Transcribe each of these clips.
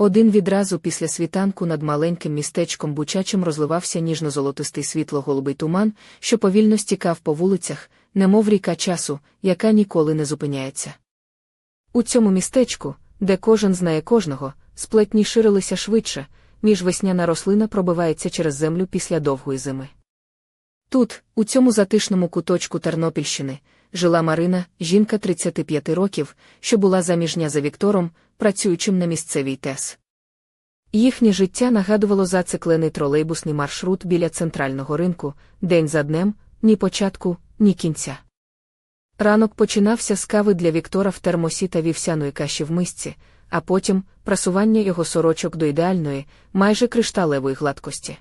Один відразу після світанку над маленьким містечком Бучачим розливався ніжно-золотистий світло-голубий туман, що повільно стікав по вулицях, немов ріка часу, яка ніколи не зупиняється. У цьому містечку, де кожен знає кожного, сплетні ширилися швидше, ніж весняна рослина пробивається через землю після довгої зими. Тут, у цьому затишному куточку Тернопільщини, жила Марина, жінка 35 років, що була заміжня за Віктором, працюючим на місцевій ТЕС. Їхнє життя нагадувало зациклений тролейбусний маршрут біля центрального ринку, день за днем, ні початку, ні кінця. Ранок починався з кави для Віктора в термосі та вівсяної каші в мисці, а потім прасування його сорочок до ідеальної, майже кришталевої гладкості.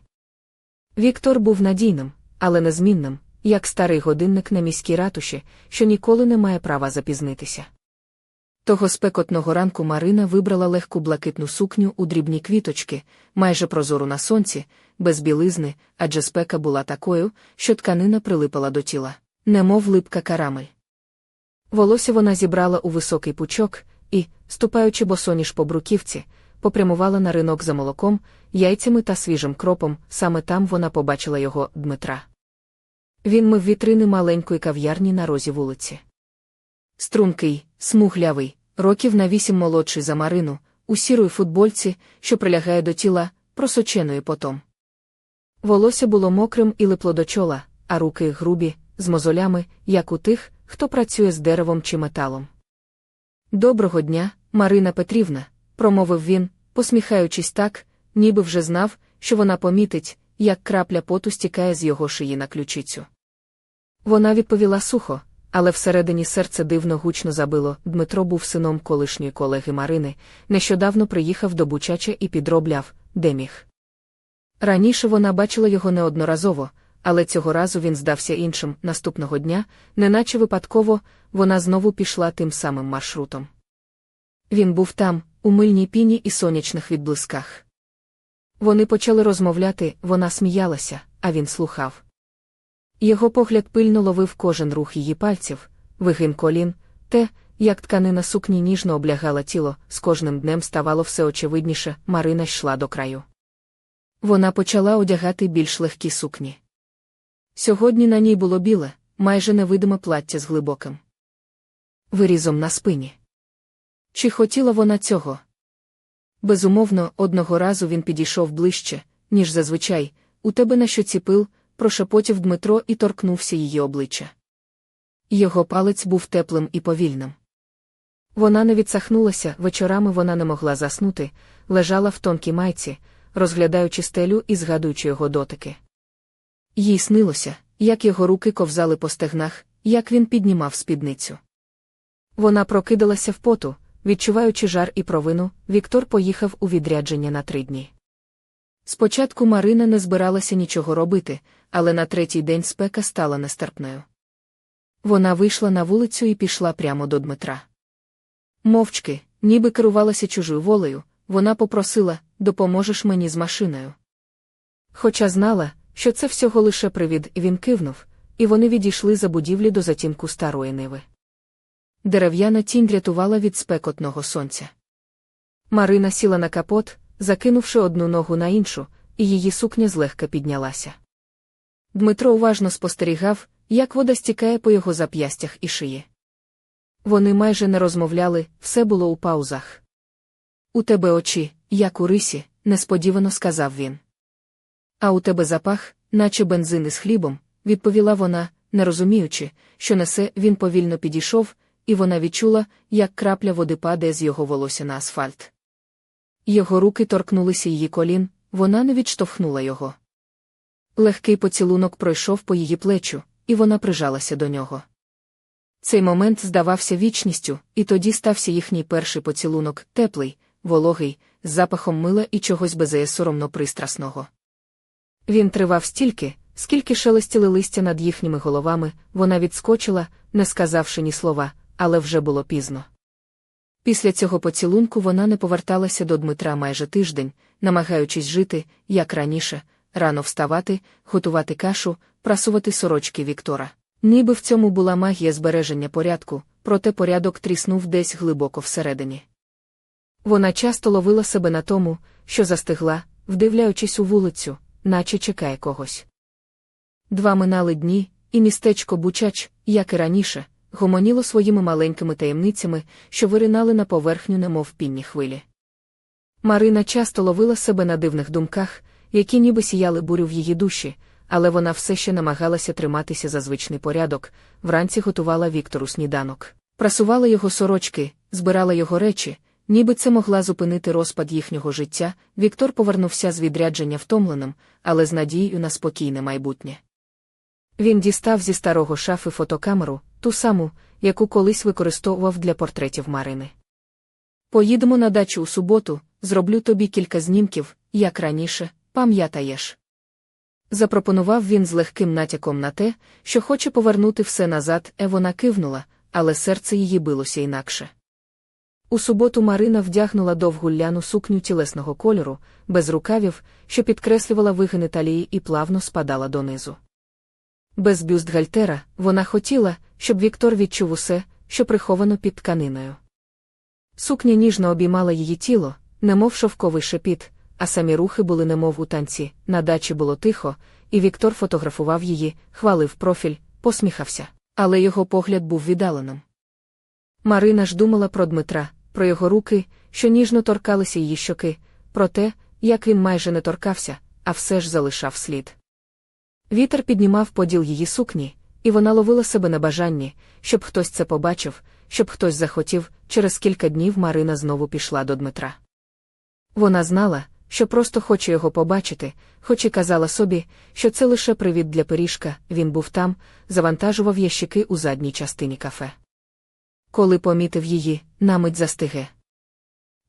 Віктор був надійним, але незмінним, як старий годинник на міській ратуші, що ніколи не має права запізнитися. Того спекотного ранку Марина вибрала легку блакитну сукню у дрібні квіточки, майже прозору на сонці, без білизни, адже спека була такою, що тканина прилипала до тіла, немов липка карамель. Волосся вона зібрала у високий пучок і, ступаючи босоніж по бруківці, попрямувала на ринок за молоком, яйцями та свіжим кропом, саме там вона побачила його Дмитра. Він мив вітрини маленької кав'ярні на розі вулиці. Стрункий, смуглявий, років на вісім молодший за Марину, у сірої футбольці, що прилягає до тіла, просоченої потом. Волосся було мокрим і липло до чола, а руки грубі, з мозолями, як у тих, хто працює з деревом чи металом. Доброго дня, Марина Петрівна, промовив він, посміхаючись так, ніби вже знав, що вона помітить, як крапля поту стікає з його шиї на ключицю. Вона відповіла сухо, але всередині серце дивно гучно забило. Дмитро був сином колишньої колеги Марини, нещодавно приїхав до Бучача і підробляв, де міг. Раніше вона бачила його неодноразово, але цього разу він здався іншим. Наступного дня, неначе випадково, вона знову пішла тим самим маршрутом. Він був там, у мильній піні і сонячних відблисках. Вони почали розмовляти, вона сміялася, а він слухав. Його погляд пильно ловив кожен рух її пальців, вигин колін, те, як тканина сукні ніжно облягала тіло, з кожним днем ставало все очевидніше, Марина йшла до краю. Вона почала одягати більш легкі сукні. Сьогодні на ній було біле, майже невидиме плаття з глибоким вирізом на спині. Чи хотіла вона цього? Безумовно, одного разу він підійшов ближче, ніж зазвичай, у тебе на що ціпил, прошепотів Дмитро і торкнувся її обличчя. Його палець був теплим і повільним. Вона не відсахнулася, вечорами вона не могла заснути, лежала в тонкій майці, розглядаючи стелю і згадуючи його дотики. Їй снилося, як його руки ковзали по стегнах, як він піднімав спідницю. Вона прокидалася в поту, відчуваючи жар і провину, Віктор поїхав у відрядження на три дні. Спочатку Марина не збиралася нічого робити, але на третій день спека стала нестерпною. Вона вийшла на вулицю і пішла прямо до Дмитра. Мовчки, ніби керувалася чужою волею, вона попросила допоможеш мені з машиною. Хоча знала, що це всього лише привід, він кивнув, і вони відійшли за будівлі до затінку старої ниви. Дерев'яна тінь рятувала від спекотного сонця. Марина сіла на капот, закинувши одну ногу на іншу, і її сукня злегка піднялася. Дмитро уважно спостерігав, як вода стікає по його зап'ястях і шиї. Вони майже не розмовляли, все було у паузах. У тебе очі, як у рисі, несподівано сказав він. А у тебе запах, наче бензин із хлібом, відповіла вона, не розуміючи, що несе, він повільно підійшов, і вона відчула, як крапля води падає з його волосся на асфальт. Його руки торкнулися її колін, вона не відштовхнула його. Легкий поцілунок пройшов по її плечу, і вона прижалася до нього. Цей момент здавався вічністю, і тоді стався їхній перший поцілунок, теплий, вологий, з запахом мила і чогось безеєсоромно пристрасного. Він тривав стільки, скільки шелестіли листя над їхніми головами, вона відскочила, не сказавши ні слова, але вже було пізно. Після цього поцілунку вона не поверталася до Дмитра майже тиждень, намагаючись жити, як раніше, рано вставати, готувати кашу, прасувати сорочки Віктора. Ніби в цьому була магія збереження порядку, проте порядок тріснув десь глибоко всередині. Вона часто ловила себе на тому, що застигла, вдивляючись у вулицю, наче чекає когось. Два минали дні, і містечко Бучач, як і раніше, гомоніло своїми маленькими таємницями, що виринали на поверхню, немов пінні хвилі. Марина часто ловила себе на дивних думках, які ніби сіяли бурю в її душі, але вона все ще намагалася триматися за звичний порядок, вранці готувала Віктору сніданок, прасувала його сорочки, збирала його речі, ніби це могла зупинити розпад їхнього життя. Віктор повернувся з відрядження втомленим, але з надією на спокійне майбутнє. Він дістав зі старого шафи фотокамеру, ту саму, яку колись використовував для портретів Марини. Поїдемо на дачу у суботу, зроблю тобі кілька знімків, як раніше, пам'ятаєш. Запропонував він з легким натяком на те, що хоче повернути все назад, е вона кивнула, але серце її билося інакше. У суботу Марина вдягнула довгу ляну сукню тілесного кольору, без рукавів, що підкреслювала вигини талії і плавно спадала донизу. Без бюстгальтера вона хотіла, щоб Віктор відчув усе, що приховано під тканиною. Сукня ніжно обіймала її тіло, немов шовковий шепіт, а самі рухи були немов у танці, на дачі було тихо, і Віктор фотографував її, хвалив профіль, посміхався, але його погляд був віддаленим. Марина ж думала про Дмитра, про його руки, що ніжно торкалися її щоки, про те, як він майже не торкався, а все ж залишав слід. Вітер піднімав поділ її сукні, і вона ловила себе на бажанні, щоб хтось це побачив, щоб хтось захотів, через кілька днів Марина знову пішла до Дмитра. Вона знала, що просто хоче його побачити, хоч і казала собі, що це лише привід для пиріжка, він був там, завантажував ящики у задній частині кафе. Коли помітив її, намить застиге.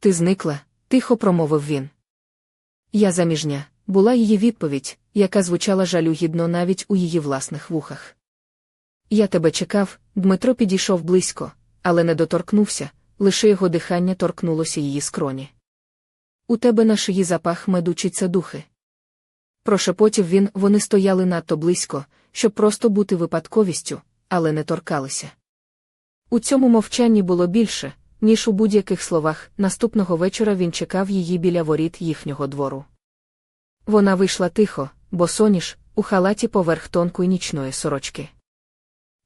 Ти зникла, тихо промовив він. Я заміжня, була її відповідь, яка звучала жалюгідно навіть у її власних вухах. Я тебе чекав, Дмитро підійшов близько, але не доторкнувся, лише його дихання торкнулося її скроні. У тебе на шиї запах медучиться духи. Прошепотів він, вони стояли надто близько, щоб просто бути випадковістю, але не торкалися. У цьому мовчанні було більше, ніж у будь-яких словах. Наступного вечора він чекав її біля воріт їхнього двору. Вона вийшла тихо, бо соніш, у халаті поверх тонкої нічної сорочки.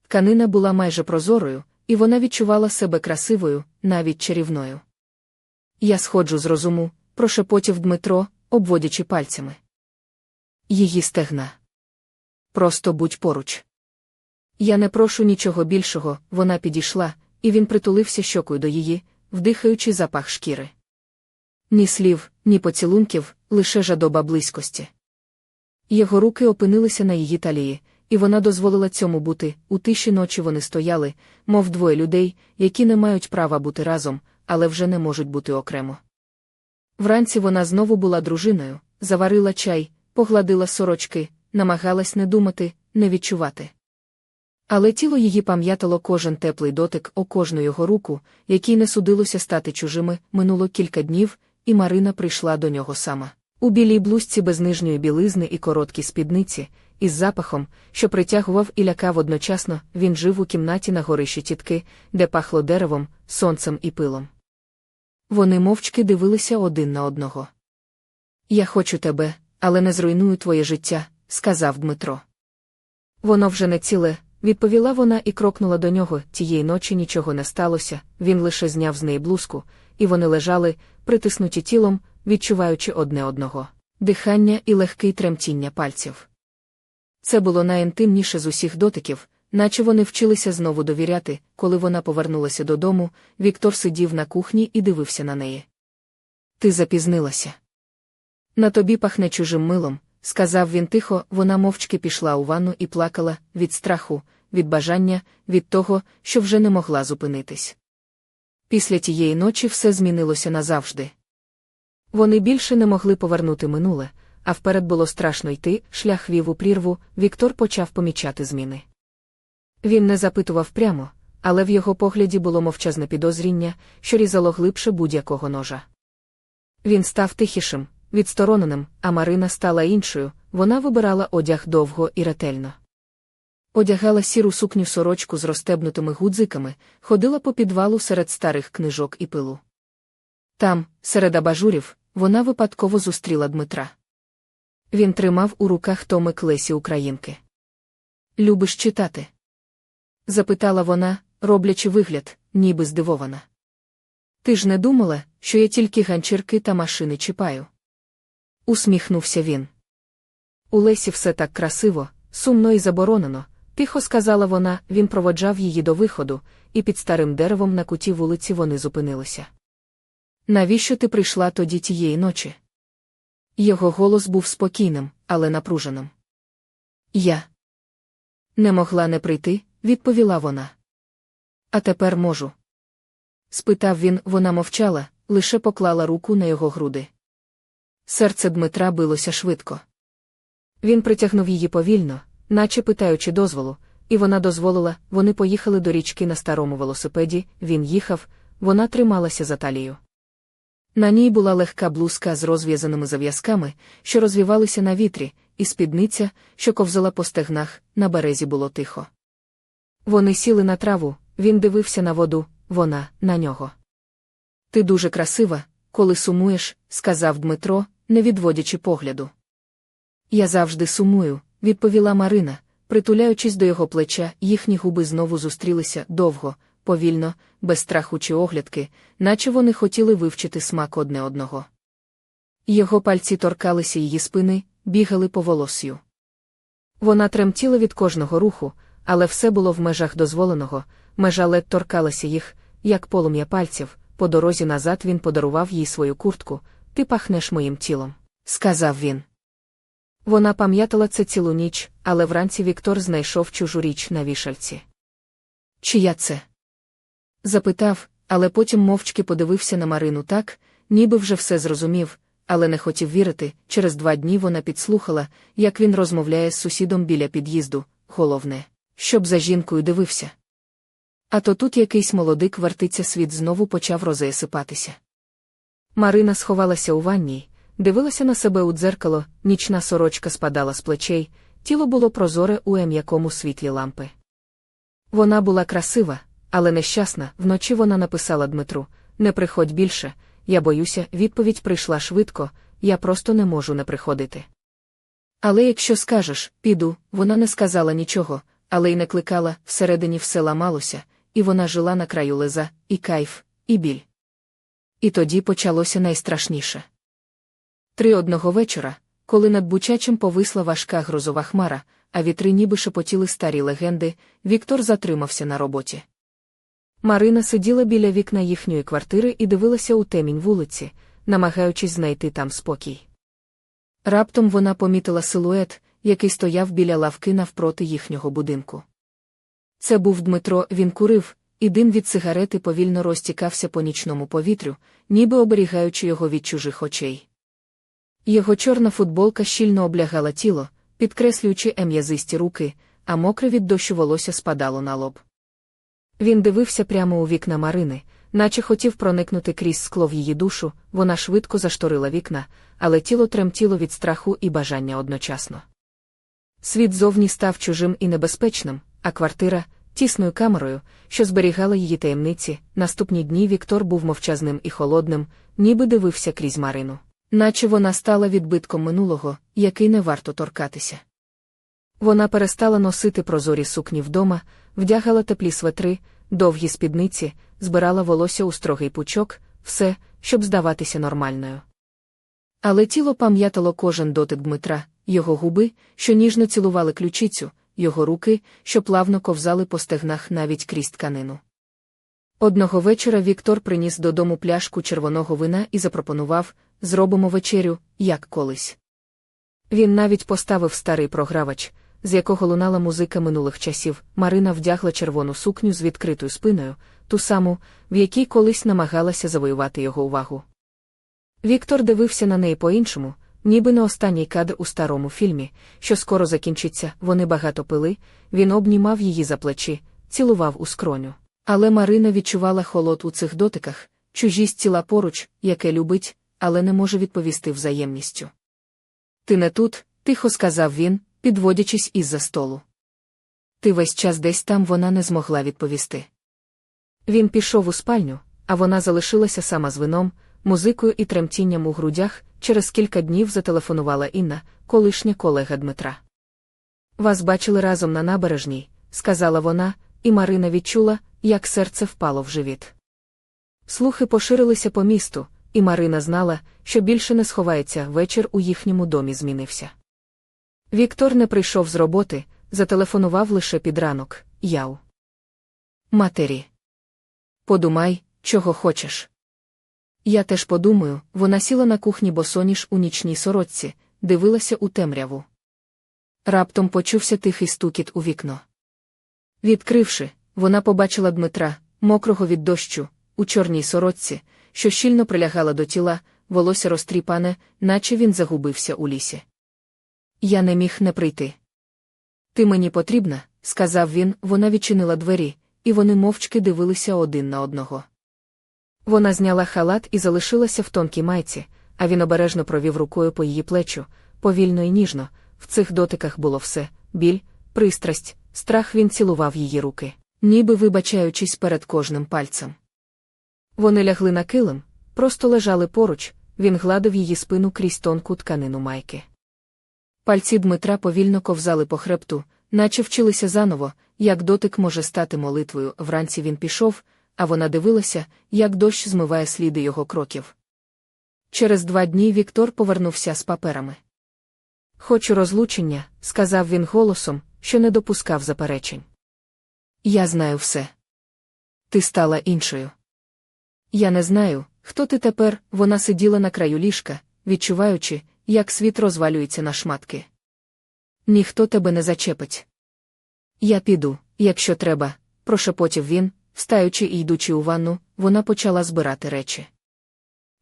Тканина була майже прозорою, і вона відчувала себе красивою, навіть чарівною. Я сходжу з розуму, прошепотів Дмитро, обводячи пальцями. Її стегна. Просто будь поруч. Я не прошу нічого більшого, вона підійшла, і він притулився щокою до її, вдихаючи запах шкіри. Ні слів, ні поцілунків, лише жадоба близькості. Його руки опинилися на її талії, і вона дозволила цьому бути. У тиші ночі вони стояли, мов двоє людей, які не мають права бути разом, але вже не можуть бути окремо. Вранці вона знову була дружиною, заварила чай, погладила сорочки, намагалась не думати, не відчувати. Але тіло її пам'ятало кожен теплий дотик о кожну його руку, якій не судилося стати чужими, минуло кілька днів, і Марина прийшла до нього сама. У білій блузці без нижньої білизни і короткій спідниці, із запахом, що притягував і лякав одночасно, він жив у кімнаті на горищі тітки, де пахло деревом, сонцем і пилом. Вони мовчки дивилися один на одного. Я хочу тебе, але не зруйную твоє життя, сказав Дмитро. Воно вже не ціле, відповіла вона і крокнула до нього. Тієї ночі нічого не сталося, він лише зняв з неї блузку, і вони лежали, притиснуті тілом, відчуваючи одне одного дихання і легкий тремтіння пальців. Це було найінтимніше з усіх дотиків, наче вони вчилися знову довіряти, коли вона повернулася додому, Віктор сидів на кухні і дивився на неї. Ти запізнилася. На тобі пахне чужим милом, сказав він тихо, вона мовчки пішла у ванну і плакала від страху, від бажання, від того, що вже не могла зупинитись. Після тієї ночі все змінилося назавжди. Вони більше не могли повернути минуле, а вперед було страшно йти, шлях вів у прірву, Віктор почав помічати зміни. Він не запитував прямо, але в його погляді було мовчазне підозріння, що різало глибше будь-якого ножа. Він став тихішим, відстороненим, а Марина стала іншою, вона вибирала одяг довго і ретельно. Одягала сіру сукню сорочку з розтебнутими гудзиками, ходила по підвалу серед старих книжок і пилу. Там, серед абажурів, вона випадково зустріла Дмитра. Він тримав у руках томик Лесі Українки. Любиш читати? Запитала вона, роблячи вигляд, ніби здивована. Ти ж не думала, що я тільки ганчірки та машини чіпаю? Усміхнувся він. У Лесі все так красиво, сумно і заборонено, тихо сказала вона, він проводжав її до виходу, і під старим деревом на куті вулиці вони зупинилися. Навіщо ти прийшла тоді тієї ночі? Його голос був спокійним, але напруженим. Я не могла не прийти, відповіла вона. А тепер можу. спитав він, вона мовчала, лише поклала руку на його груди. Серце Дмитра билося швидко. Він притягнув її повільно, наче питаючи дозволу, і вона дозволила, вони поїхали до річки на старому велосипеді, він їхав, вона трималася за талію. На ній була легка блузка з розв'язаними зав'язками, що розвівалися на вітрі, і спідниця, що ковзала по стегнах, на березі було тихо. Вони сіли на траву, він дивився на воду, вона на нього. Ти дуже красива, коли сумуєш, сказав Дмитро, не відводячи погляду. Я завжди сумую, відповіла Марина, притуляючись до його плеча, їхні губи знову зустрілися довго, повільно, без страху чи оглядки, наче вони хотіли вивчити смак одне одного. Його пальці торкалися її спини, бігали по волосю. Вона тремтіла від кожного руху, але все було в межах дозволеного, межа лед торкалася їх, як полум'я пальців. По дорозі назад він подарував їй свою куртку. Ти пахнеш моїм тілом, сказав він. Вона пам'ятала це цілу ніч, але вранці Віктор знайшов чужу річ на вішальці. Чия це? запитав, але потім мовчки подивився на Марину так, ніби вже все зрозумів, але не хотів вірити. Через два дні вона підслухала, як він розмовляє з сусідом біля під'їзду, головне, щоб за жінкою дивився. А то тут якийсь молодик вертиться світ знову почав розеясипатися. Марина сховалася у ванній, дивилася на себе у дзеркало, нічна сорочка спадала з плечей, тіло було прозоре у ем'якому світлі лампи. Вона була красива, але нещасна. Вночі вона написала Дмитру: Не приходь більше, я боюся, відповідь прийшла швидко, я просто не можу не приходити. Але якщо скажеш, піду, вона не сказала нічого, але й не кликала, всередині все ламалося, і вона жила на краю леза, і кайф, і біль. І тоді почалося найстрашніше. Три одного вечора, коли над Бучачем повисла важка грозова хмара, а вітри ніби шепотіли старі легенди, Віктор затримався на роботі. Марина сиділа біля вікна їхньої квартири і дивилася у темінь вулиці, намагаючись знайти там спокій. Раптом вона помітила силует, який стояв біля лавки навпроти їхнього будинку. Це був Дмитро, він курив, і дим від сигарети повільно розтікався по нічному повітрю, ніби оберігаючи його від чужих очей. Його чорна футболка щільно облягала тіло, підкреслюючи ем'язисті руки, а мокре від дощу волосся спадало на лоб. Він дивився прямо у вікна Марини, наче хотів проникнути крізь скло в її душу, вона швидко зашторила вікна, але тіло тремтіло від страху і бажання одночасно. Світ зовні став чужим і небезпечним, а квартира тісною камерою, що зберігала її таємниці. Наступні дні Віктор був мовчазним і холодним, ніби дивився крізь Марину, наче вона стала відбитком минулого, який не варто торкатися. Вона перестала носити прозорі сукні вдома, вдягала теплі светри, довгі спідниці, збирала волосся у строгий пучок, все, щоб здаватися нормальною. Але тіло пам'ятало кожен дотик Дмитра, його губи, що ніжно цілували ключицю, його руки, що плавно ковзали по стегнах навіть крізь тканину. Одного вечора Віктор приніс додому пляшку червоного вина і запропонував зробимо вечерю, як колись. Він навіть поставив старий програвач, з якого лунала музика минулих часів. Марина вдягла червону сукню з відкритою спиною, ту саму, в якій колись намагалася завоювати його увагу. Віктор дивився на неї по-іншому, ніби не останній кадр у старому фільмі, що скоро закінчиться, вони багато пили, він обнімав її за плечі, цілував у скроню. Але Марина відчувала холод у цих дотиках, чужість тіла поруч, яке любить, але не може відповісти взаємністю. Ти не тут, тихо сказав він, підводячись із за столу. Ти весь час десь там вона не змогла відповісти. Він пішов у спальню, а вона залишилася сама з вином, музикою і тремтінням у грудях, через кілька днів зателефонувала Інна, колишня колега Дмитра. Вас бачили разом на набережній, сказала вона, і Марина відчула, як серце впало в живіт. Слухи поширилися по місту, і Марина знала, що більше не сховається, вечір у їхньому домі змінився. Віктор не прийшов з роботи, зателефонував лише під ранок, яв. Матері. Подумай, чого хочеш. Я теж подумаю, вона сіла на кухні босоніж у нічній сорочці, дивилася у темряву. Раптом почувся тихий стукіт у вікно. Відкривши, вона побачила Дмитра, мокрого від дощу, у чорній сорочці, що щільно прилягала до тіла, волосся розтріпане, наче він загубився у лісі. Я не міг не прийти. Ти мені потрібна, сказав він, вона відчинила двері, і вони мовчки дивилися один на одного. Вона зняла халат і залишилася в тонкій майці, а він обережно провів рукою по її плечу, повільно і ніжно. В цих дотиках було все біль, пристрасть, страх він цілував її руки, ніби вибачаючись перед кожним пальцем. Вони лягли на килим, просто лежали поруч, він гладив її спину крізь тонку тканину майки. Пальці Дмитра повільно ковзали по хребту, наче вчилися заново, як дотик може стати молитвою. Вранці він пішов, а вона дивилася, як дощ змиває сліди його кроків. Через два дні Віктор повернувся з паперами. Хочу розлучення, сказав він голосом, що не допускав заперечень. Я знаю все. Ти стала іншою. Я не знаю, хто ти тепер, вона сиділа на краю ліжка, відчуваючи, як світ розвалюється на шматки. Ніхто тебе не зачепить. Я піду, якщо треба, прошепотів він, встаючи і йдучи у ванну, вона почала збирати речі.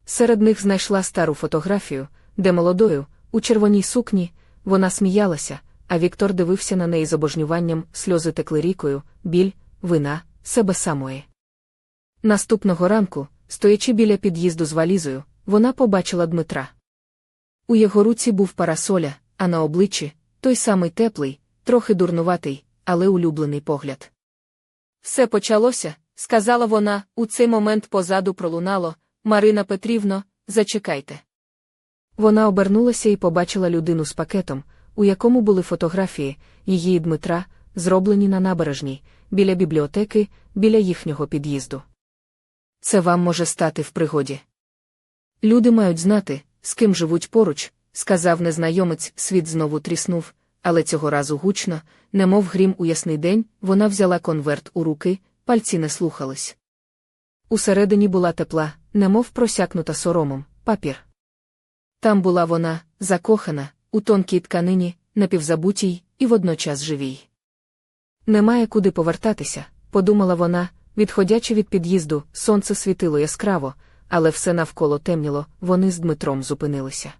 Серед них знайшла стару фотографію, де молодою, у червоній сукні, вона сміялася, а Віктор дивився на неї з обожнюванням, сльози текли рікою, біль, вина, себе самої. Наступного ранку, стоячи біля під'їзду з валізою, вона побачила Дмитра. У його руці був парасоля, а на обличчі той самий теплий, трохи дурнуватий, але улюблений погляд. Все почалося, сказала вона, у цей момент позаду пролунало Марина Петрівно, зачекайте. Вона обернулася і побачила людину з пакетом, у якому були фотографії її і Дмитра, зроблені на набережній, біля бібліотеки, біля їхнього під'їзду. Це вам може стати в пригоді. Люди мають знати, з ким живуть поруч, сказав незнайомець, світ знову тріснув, але цього разу гучно, немов грім у ясний день, вона взяла конверт у руки, пальці не слухались. Усередині була тепла, немов просякнута соромом, папір. Там була вона, закохана, у тонкій тканині, напівзабутій і водночас живій. Немає куди повертатися, подумала вона, відходячи від під'їзду, сонце світило яскраво, але все навколо темніло, вони з Дмитром зупинилися.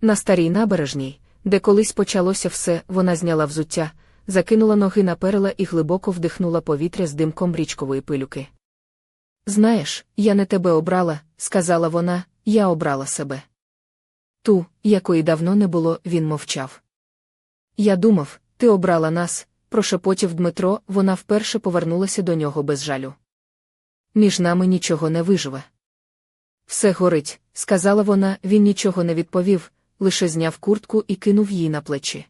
На старій набережній, де колись почалося все, вона зняла взуття, закинула ноги на перила і глибоко вдихнула повітря з димком річкової пилюки. Знаєш, я не тебе обрала, сказала вона, я обрала себе. Ту, якої давно не було, він мовчав. Я думав, ти обрала нас, прошепотів Дмитро, вона вперше повернулася до нього без жалю. Між нами нічого не виживе. Все горить, сказала вона, він нічого не відповів, лише зняв куртку і кинув її на плечі.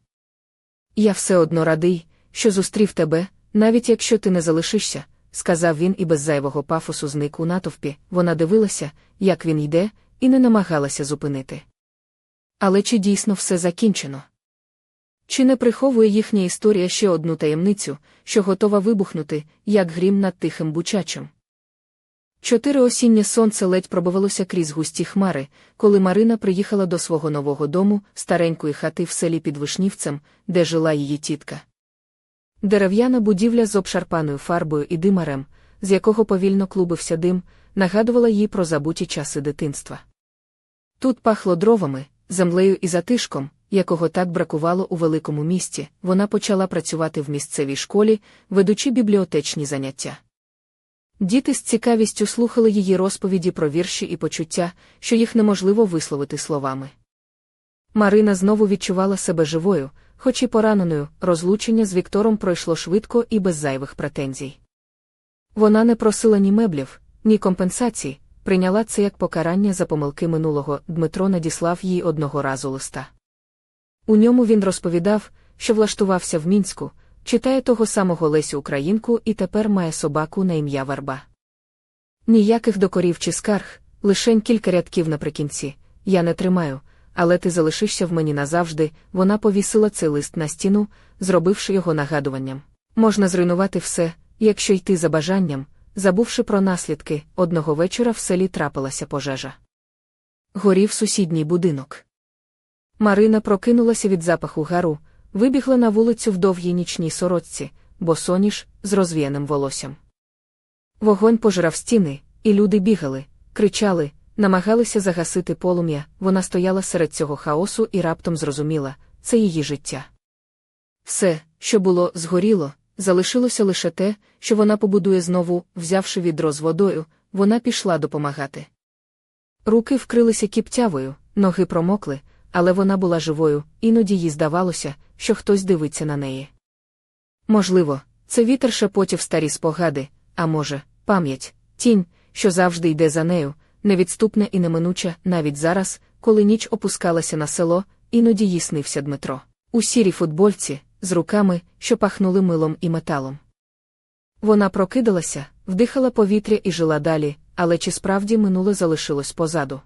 Я все одно радий, що зустрів тебе, навіть якщо ти не залишишся, сказав він і без зайвого пафосу зник у натовпі, вона дивилася, як він йде, і не намагалася зупинити. Але чи дійсно все закінчено? Чи не приховує їхня історія ще одну таємницю, що готова вибухнути, як грім над тихим бучачем? Чотири осіннє сонце ледь пробивалося крізь густі хмари, коли Марина приїхала до свого нового дому, старенької хати в селі під Вишнівцем, де жила її тітка. Дерев'яна будівля з обшарпаною фарбою і димарем, з якого повільно клубився дим, нагадувала їй про забуті часи дитинства. Тут пахло дровами, землею і затишком, якого так бракувало у великому місті, вона почала працювати в місцевій школі, ведучи бібліотечні заняття. Діти з цікавістю слухали її розповіді про вірші і почуття, що їх неможливо висловити словами. Марина знову відчувала себе живою, хоч і пораненою, розлучення з Віктором пройшло швидко і без зайвих претензій. Вона не просила ні меблів, ні компенсацій, прийняла це як покарання за помилки минулого. Дмитро надіслав їй одного разу листа. У ньому він розповідав, що влаштувався в мінську, читає того самого Лесю Українку і тепер має собаку на ім'я Варба. Ніяких докорів чи скарг, лишень кілька рядків наприкінці. Я не тримаю, але ти залишишся в мені назавжди. Вона повісила цей лист на стіну, зробивши його нагадуванням. Можна зруйнувати все, якщо йти за бажанням, забувши про наслідки, одного вечора в селі трапилася пожежа. Горів сусідній будинок. Марина прокинулася від запаху гару, вибігла на вулицю в довгій нічній сорочці, бо соніш з розвіяним волоссям. Вогонь пожирав стіни, і люди бігали, кричали, намагалися загасити полум'я, вона стояла серед цього хаосу і раптом зрозуміла це її життя. Все, що було, згоріло, залишилося лише те, що вона побудує знову, взявши відро з водою, вона пішла допомагати. Руки вкрилися кіптявою, ноги промокли, але вона була живою, іноді їй здавалося, що хтось дивиться на неї. Можливо, це вітер шепотів старі спогади, а може, пам'ять, тінь, що завжди йде за нею, невідступна і неминуча, навіть зараз, коли ніч опускалася на село, іноді їй снився Дмитро. У сірій футбольці, з руками, що пахнули милом і металом. Вона прокидалася, вдихала повітря і жила далі, але чи справді минуле залишилось позаду?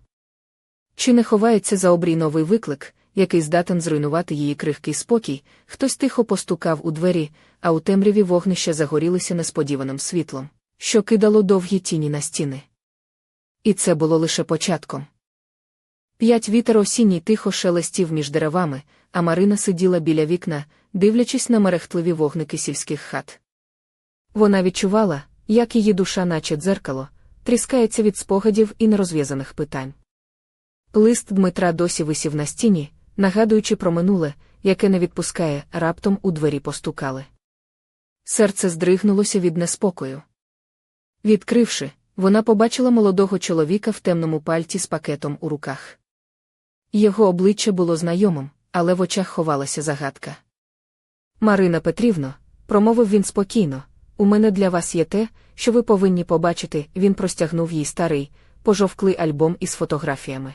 Чи не ховається за обрій новий виклик, який здатен зруйнувати її крихкий спокій, хтось тихо постукав у двері, а у темряві вогнища загорілися несподіваним світлом, що кидало довгі тіні на стіни. І це було лише початком. П'ять вітер осінній тихо шелестів між деревами, а Марина сиділа біля вікна, дивлячись на мерехтливі вогники сільських хат. Вона відчувала, як її душа, наче дзеркало, тріскається від спогадів і нерозв'язаних питань. Лист Дмитра досі висів на стіні, нагадуючи про минуле, яке не відпускає, раптом у двері постукали. Серце здригнулося від неспокою. Відкривши, вона побачила молодого чоловіка в темному пальті з пакетом у руках. Його обличчя було знайомим, але в очах ховалася загадка. Марина Петрівно, промовив він спокійно, у мене для вас є те, що ви повинні побачити, він простягнув їй старий, пожовклий альбом із фотографіями.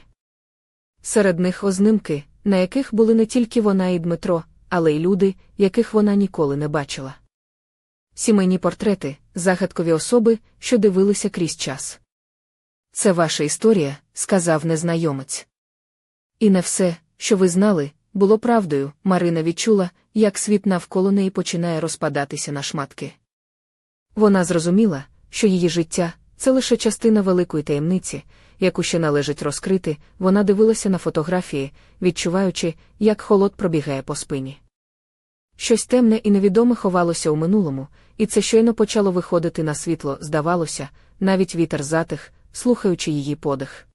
Серед них ознимки, на яких були не тільки вона і Дмитро, але й люди, яких вона ніколи не бачила. Сімейні портрети, загадкові особи, що дивилися крізь час. Це ваша історія, сказав незнайомець. І не все, що ви знали, було правдою. Марина відчула, як світ навколо неї починає розпадатися на шматки. Вона зрозуміла, що її життя це лише частина великої таємниці, яку ще належить розкрити, вона дивилася на фотографії, відчуваючи, як холод пробігає по спині. Щось темне і невідоме ховалося у минулому, і це щойно почало виходити на світло, здавалося, навіть вітер затих, слухаючи її подих.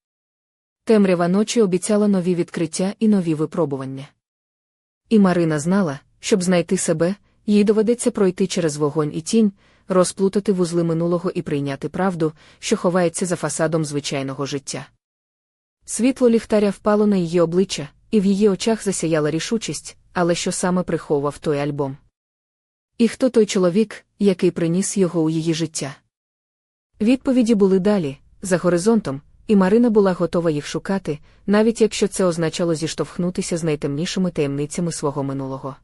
Темрява ночі обіцяла нові відкриття і нові випробування. І Марина знала, щоб знайти себе, їй доведеться пройти через вогонь і тінь, розплутати вузли минулого і прийняти правду, що ховається за фасадом звичайного життя. Світло ліхтаря впало на її обличчя, і в її очах засяяла рішучість, але що саме приховував той альбом. І хто той чоловік, який приніс його у її життя? Відповіді були далі, за горизонтом, і Марина була готова їх шукати, навіть якщо це означало зіштовхнутися з найтемнішими таємницями свого минулого.